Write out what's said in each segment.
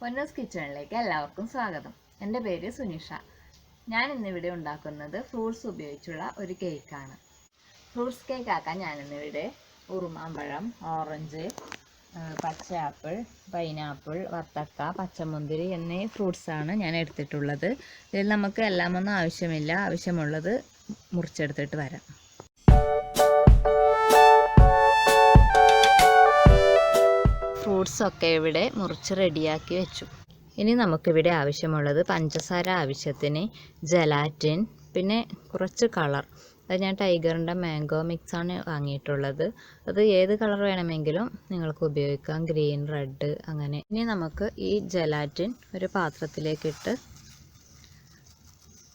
പൊന്നസ് കിച്ചണിലേക്ക് എല്ലാവർക്കും സ്വാഗതം. എന്റെ പേര് സുനിഷ. ഞാൻ ഇന്നിവിടെ ഉണ്ടാക്കുന്നത് ഫ്രൂട്ട്സ് ഉപയോഗിച്ചുള്ള ഒരു കേക്കാണ് ഫ്രൂട്ട്സ് കേക്ക് ആക്കാൻ ഞാനിന്നിവിടെ ഉറുമാമ്പഴം ഓറഞ്ച് പച്ച ആപ്പിൾ പൈനാപ്പിൾ വത്തക്ക പച്ചമുന്തിരി എന്നീ ഫ്രൂട്ട്സാണ് ഞാൻ എടുത്തിട്ടുള്ളത്. ഇതിൽ നമുക്ക് എല്ലാമൊന്നും ആവശ്യമില്ല. ആവശ്യമുള്ളത് മുറിച്ചെടുത്തിട്ട് വരാം. ഫ്രൂട്ട്സ് ഒക്കെ ഇവിടെ മുറിച്ച് റെഡിയാക്കി വെച്ചു. ഇനി നമുക്കിവിടെ ആവശ്യമുള്ളത് പഞ്ചസാര ആവശ്യത്തിന് ജലാറ്റിൻ പിന്നെ കുറച്ച് കളർ. അത് ഞാൻ ടൈഗറിന്റെ മാംഗോ മിക്സാണ് വാങ്ങിയിട്ടുള്ളത്. അത് ഏത് കളർ വേണമെങ്കിലും നിങ്ങൾക്ക് ഉപയോഗിക്കാം. ഗ്രീൻ റെഡ് അങ്ങനെ. ഇനി നമുക്ക് ഈ ജലാറ്റിൻ ഒരു പാത്രത്തിലേക്കിട്ട്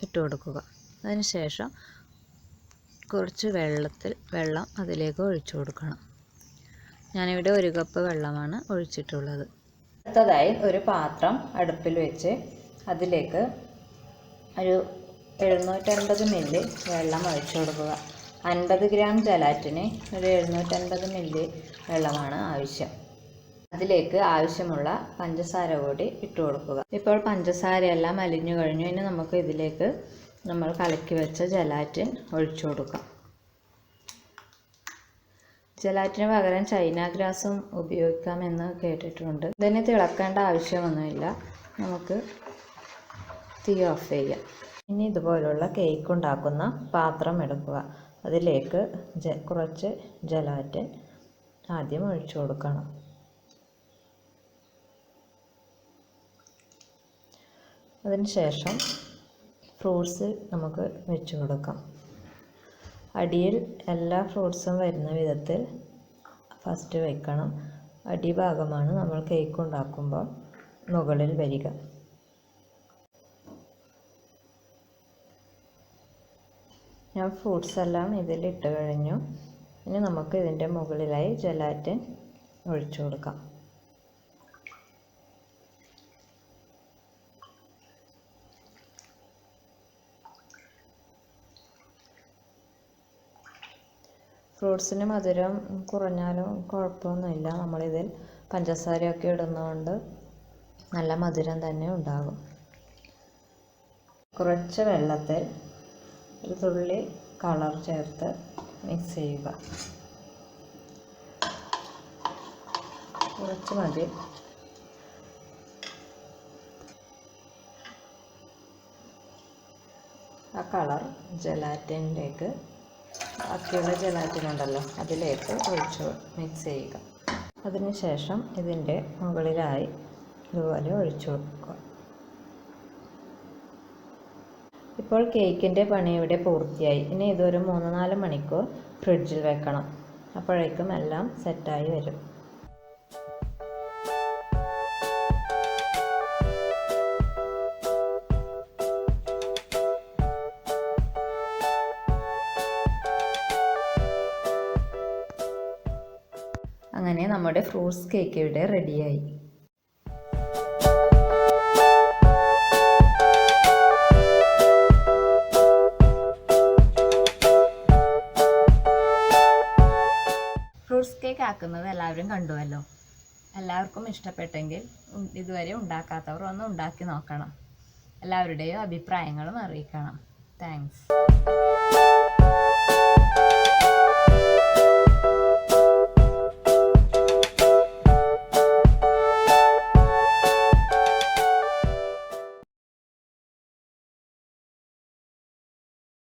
ഇട്ട് കൊടുക്കുക. അതിനുശേഷം കുറച്ച് വെള്ളത്തിൽ വെള്ളം അതിലേക്ക് ഒഴിച്ചു കൊടുക്കണം. ഞാനിവിടെ ഒരു കപ്പ് വെള്ളമാണ് ഒഴിച്ചിട്ടുള്ളത്. അടുത്തതായി ഒരു പാത്രം അടുപ്പിൽ വെച്ച് അതിലേക്ക് ഒരു എഴുന്നൂറ്റൻപത് മില്ലി വെള്ളം ഒഴിച്ചു കൊടുക്കുക. അൻപത് ഗ്രാം ജലാറ്റിന് ഒരു എഴുന്നൂറ്റൻപത് മില്ലി വെള്ളമാണ് ആവശ്യം. അതിലേക്ക് ആവശ്യമുള്ള പഞ്ചസാര കൂടി ഇട്ട് കൊടുക്കുക. ഇപ്പോൾ പഞ്ചസാരയെല്ലാം അലിഞ്ഞു കഴിഞ്ഞു. ഇനി നമുക്ക് ഇതിലേക്ക് നമ്മൾ കലക്കി വെച്ച ജലാറ്റിൻ ഒഴിച്ചു കൊടുക്കാം. ജലാറ്റിന് പകരം ചൈന ഗ്രാസും ഉപയോഗിക്കാമെന്ന് കേട്ടിട്ടുണ്ട്. ഇതിന് തിളക്കേണ്ട ആവശ്യമൊന്നുമില്ല. നമുക്ക് തീ ഓഫ് ചെയ്യാം. ഇനി ഇതുപോലുള്ള കേക്ക് ഉണ്ടാക്കുന്ന പാത്രം എടുക്കുക. അതിലേക്ക് ജ കുറച്ച് ജലാറ്റിൻ ആദ്യം ഒഴിച്ചു കൊടുക്കണം. അതിനുശേഷം ഫ്രൂട്ട്സ് നമുക്ക് വെച്ച് കൊടുക്കാം. അടിയിൽ എല്ലാ ഫ്രൂട്ട്സും വരുന്ന വിധത്തിൽ ഫസ്റ്റ് വെക്കണം. അടിഭാഗമാണ് നമ്മൾ കേക്ക് ഉണ്ടാക്കുമ്പോൾ മുകളിൽ വരിക. ഞാൻ ഫ്രൂട്ട്സ് എല്ലാം ഇതിൽ ഇട്ട് കഴിഞ്ഞു. ഇനി നമുക്ക് ഇതിന്റെ മുകളിലായി ജലാറ്റിൻ ഒഴിച്ചു കൊടുക്കാം. ഫ്രൂട്ട്സിന് മധുരം കുറഞ്ഞാലും കുഴപ്പമൊന്നുമില്ല. നമ്മളിതിൽ പഞ്ചസാരയൊക്കെ ഇടുന്നതുകൊണ്ട് നല്ല മധുരം തന്നെ ഉണ്ടാകും. കുറച്ച് വെള്ളത്തിൽ ഒരു തുള്ളി കളർ ചേർത്ത് മിക്സ് ചെയ്യുക. കുറച്ച് മതി. ആ കളർ ജലാറ്റിനിലേക്ക് ബാക്കിയുള്ള ജലാറ്റിൻ ഉണ്ടല്ലോ അതിലേക്ക് ഒഴിച്ച് മിക്സ് ചെയ്യുക. അതിനുശേഷം ഇതിന്റെ മുകളിലായി ഇതുപോലെ ഒഴിച്ചു കൊടുക്കുക. ഇപ്പോൾ കേക്കിന്റെ പണി ഇവിടെ പൂർത്തിയായി. ഇനി ഇതൊരു മൂന്ന് നാല് മണിക്കൂർ ഫ്രിഡ്ജിൽ വെക്കണം. അപ്പോഴേക്കും എല്ലാം സെറ്റായി വരും. അങ്ങനെ നമ്മുടെ ഫ്രൂട്ട്സ് കേക്ക് ഇവിടെ റെഡിയായി. ഫ്രൂട്ട്സ് കേക്ക് ആക്കുന്നത് എല്ലാവരും കണ്ടുവല്ലോ. എല്ലാവർക്കും ഇഷ്ടപ്പെട്ടെങ്കിൽ ഇതുവരെ ഉണ്ടാക്കാത്തവർ ഒന്ന് ഉണ്ടാക്കി നോക്കണം. എല്ലാവരുടെയും അഭിപ്രായങ്ങളും അറിയിക്കണം. താങ്ക്സ്.